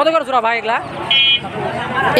কত করে জোড়া ভাই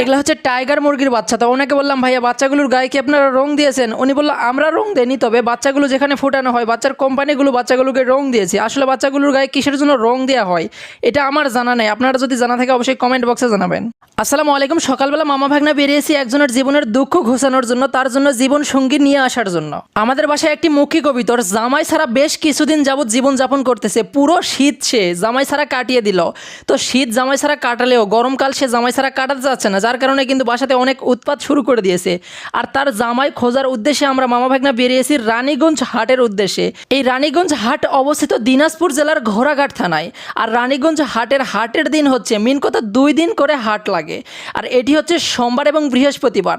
এগুলা হচ্ছে টাইগার মুরগির বাচ্চা। তো ওনাকে বললাম, ভাইয়া, বাচ্চাগুলোর গায়ে কি আপনারা রং দিয়েছেন? উনি বলল, আমরা রং দেনি তবে বাচ্চাগুলো যেখানে ফোটানো হয়, বাচ্চার কোম্পানিগুলো বাচ্চাগুলোকে রং দিয়েছে। আসলে বাচ্চাগুলোর গায়ে কিসের জন্য রং দেওয়া হয়, এটা আমার জানা নেই। আপনারা যদি জানা থাকে, অবশ্যই কমেন্ট বক্সে জানাবেন। আসসালামু আলাইকুম। সকালবেলা মামা ভাগনা বেরিয়েছি একজনের জীবনের দুঃখ ঘোষানোর জন্য, তার জন্য জীবন সঙ্গী নিয়ে আসার জন্য। আমাদের বাসায় একটি মুখী কবিতর জামাই ছাড়া বেশ কিছুদিন যাবৎ জীবন যাপন করতেছে। পুরো শীত সে জামাই ছাড়া কাটিয়ে দিল। তো শীত জামাই ছাড়া কাটালেও, গরমকাল সে জামাই ছাড়া কাটাতে যাচ্ছে না, যার কারণে কিন্তু বাসাতে অনেক উৎপাত শুরু করে দিয়েছে। আর তার জামাই খোঁজার উদ্দেশ্যে আমরা মামা ভাগনা বেরিয়েছি রানীগঞ্জ হাটের উদ্দেশ্যে। এই রানীগঞ্জ হাট অবস্থিত দিনাজপুর জেলার ঘোড়াঘাট থানায়। আর রানীগঞ্জ হাটের হাটের দিন হচ্ছে, মিন কথা দুই দিন করে হাট লাগে। আর এটি হচ্ছে সোমবার এবং বৃহস্পতিবার।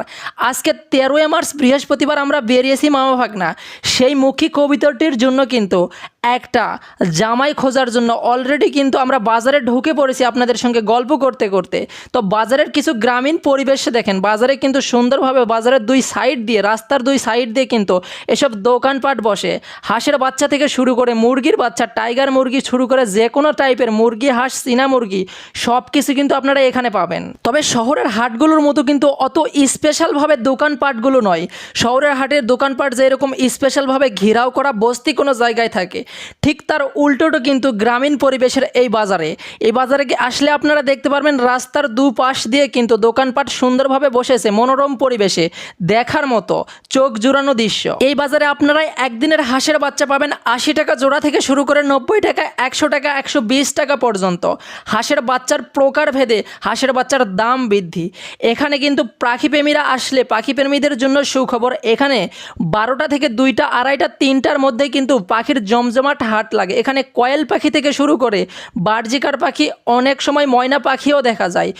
আজকে তেরোই মার্চ, বৃহস্পতিবার আমরা বেরিয়েছি মামা ভাগনা। সেই মুখী কবিতাটির জন্য কিন্তু একটা জামাই খোঁজার জন্য অলরেডি কিন্তু আমরা বাজারে ঢুকে পড়েছি আপনাদের সঙ্গে গল্প করতে করতে। তো বাজারের কিছু গ্রামীণ পরিবেশে দেখেন, বাজারে কিন্তু সুন্দরভাবে বাজারের দুই সাইড দিয়ে, রাস্তার দুই সাইড দিয়ে কিন্তু এসব দোকানপাট বসে। হাঁসের বাচ্চা থেকে শুরু করে মুরগির বাচ্চা, টাইগার মুরগি শুরু করে যে কোনো টাইপের মুরগি, হাঁস, চীনা মুরগি সব কিছু কিন্তু আপনারা এখানে পাবেন। তবে শহরের হাটগুলোর মতো কিন্তু অত স্পেশালভাবে দোকানপাটগুলো নয়। শহরের হাটের দোকানপাট যেরকম স্পেশালভাবে ঘেরাও করা বস্তি কোনো জায়গায় থাকে, ঠিক তার উল্টোটো কিন্তু গ্রামীণ পরিবেশের এই বাজারে। এই বাজারে আসলে আপনারা দেখতে পারবেন রাস্তার দুপাশ দিয়ে কিন্তু দোকানপাট সুন্দরভাবে বসেছে, মনোরম পরিবেশে, দেখার মতো, চোখ জুড়ানো দৃশ্য। এই বাজারে আপনারা একদিনের হাঁসের বাচ্চা পাবেন আশি টাকা জোড়া থেকে শুরু করে নব্বই টাকা, একশো টাকা, একশো বিশ টাকা পর্যন্ত। হাঁসের বাচ্চার প্রকার ভেদে হাঁসের বাচ্চার দাম বৃদ্ধি। এখানে কিন্তু পাখিপ্রেমীরা আসলে পাখিপ্রেমীদের জন্য সুখবর। এখানে বারোটা থেকে দুইটা, আড়াইটা, তিনটার মধ্যে কিন্তু পাখির জমজমাট হাট লাগে। এখানে কয়েল পাখি থেকে শুরু করে বার্জিকার পাখি, অনেক সময় ময়না পাখিও দেখা যায়।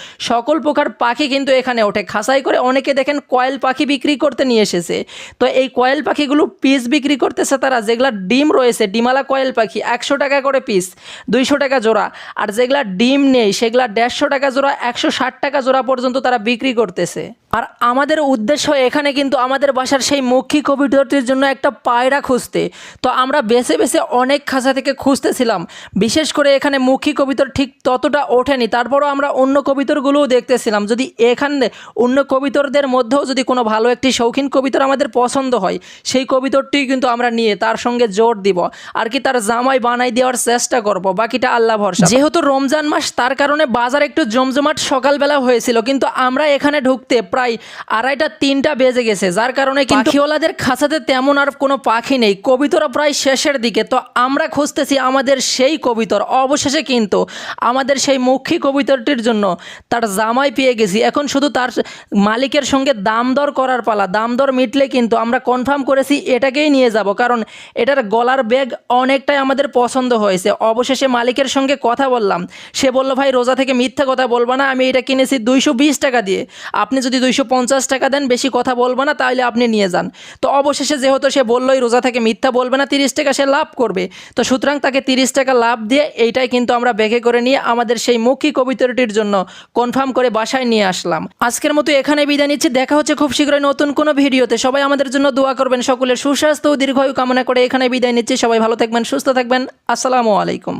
সকল প্রকার পাখি কিন্তু এখানে ওঠে। খাসাই করে অনেকে দেখেন কয়েল পাখি বিক্রি করতে নিয়ে এসেছে। তো এই কয়েল পাখিগুলো পিস বিক্রি করতেছে তারা। যেগুলা ডিম রয়েছে, ডিমালা কয়েল পাখি একশো টাকা করে পিস, দুইশো টাকা জোড়া। আর যেগুলা ডিম নেই, সেগুলা দেড়শো টাকা জোড়া, একশো ষাট টাকা জোড়া পর্যন্ত তারা বিক্রি করতেছে। আর আমাদের উদ্দেশ্য এখানে কিন্তু আমাদের বাসার সেই মক্ষী কবিতরটির জন্য একটা পায়রা খুঁজতে। তো আমরা বেছে বেছে অনেক খাঁচা থেকে খুঁজতেছিলাম। বিশেষ করে এখানে মুখী কবিতর ঠিক ততটা ওঠেনি। তারপরও আমরা অন্য কবিতরগুলোও দেখতেছিলাম। যদি এখানে অন্য কবিতরদের মধ্যেও যদি কোনো ভালো একটি শৌখিন কবিতর আমাদের পছন্দ হয়, সেই কবিতরটি কিন্তু আমরা নিয়ে তার সঙ্গে জোর দিব। আর কি তার জামাই বানাই দেওয়ার চেষ্টা করব। বাকিটা আল্লাহ ভরসা। যেহেতু রমজান মাস, তার কারণে বাজার একটু জমজমাট সকালবেলা হয়েছিল। কিন্তু আমরা এখানে ঢুকতে প্রায় আড়াইটা, তিনটা বেজে গেছে। যার কারণে কিন্তু পাখিওয়ালাদের খাঁচাতে তেমন আর কোনো পাখি নেই। কবিতরা প্রায় শেষের দিকে। তো আমরা খুঁজতেছি আমাদের সেই কবিতর। অবশেষে কিন্তু আমাদের সেই মুখী কবিতরটির জন্য তার জামাই পেয়ে গেছি। এখন শুধু তার মালিকের সঙ্গে দাম দর করার পালা। দাম দর মিটলে কিন্তু আমরা কনফার্ম করেছি, এটাকেই নিয়ে যাব। কারণ এটার গলার ব্যাগ অনেকটাই আমাদের পছন্দ হয়েছে। অবশেষে মালিকের সঙ্গে কথা বললাম। সে বলল, ভাই, রোজা থেকে মিথ্যা কথা বলব না। আমি এটা কিনেছি দুইশো বিশ টাকা দিয়ে। আপনি যদি দুইশো পঞ্চাশ টাকা দেন, বেশি কথা বলব না তাহলে আপনি নিয়ে যান। তো অবশেষে যেহেতু সে বললোই রোজা থেকে মিথ্যা বলবে না, তিরিশ টাকা সে লাভ করবে। তো সুতরাং তাকে তিরিশ টাকা লাভ দিয়ে এইটাই কিন্তু আমরা বেগে করে নিয়ে আমাদের সেই মুখী কবিতরটির জন্য কনফার্ম করে বাসায় নিয়ে আসলাম। আজকের মতো এখানে বিদায় নিচ্ছি, দেখা হচ্ছে খুব শীঘ্রই নতুন কোনো ভিডিওতে। সবাই আমাদের জন্য দোয়া করবেন, সকলের সুস্বাস্থ্য ও দীর্ঘায়ু কামনা করে এখানে বিদায় নিচ্ছি। সবাই ভালো থাকবেন, সুস্থ থাকবেন, আসসালামু আলাইকুম।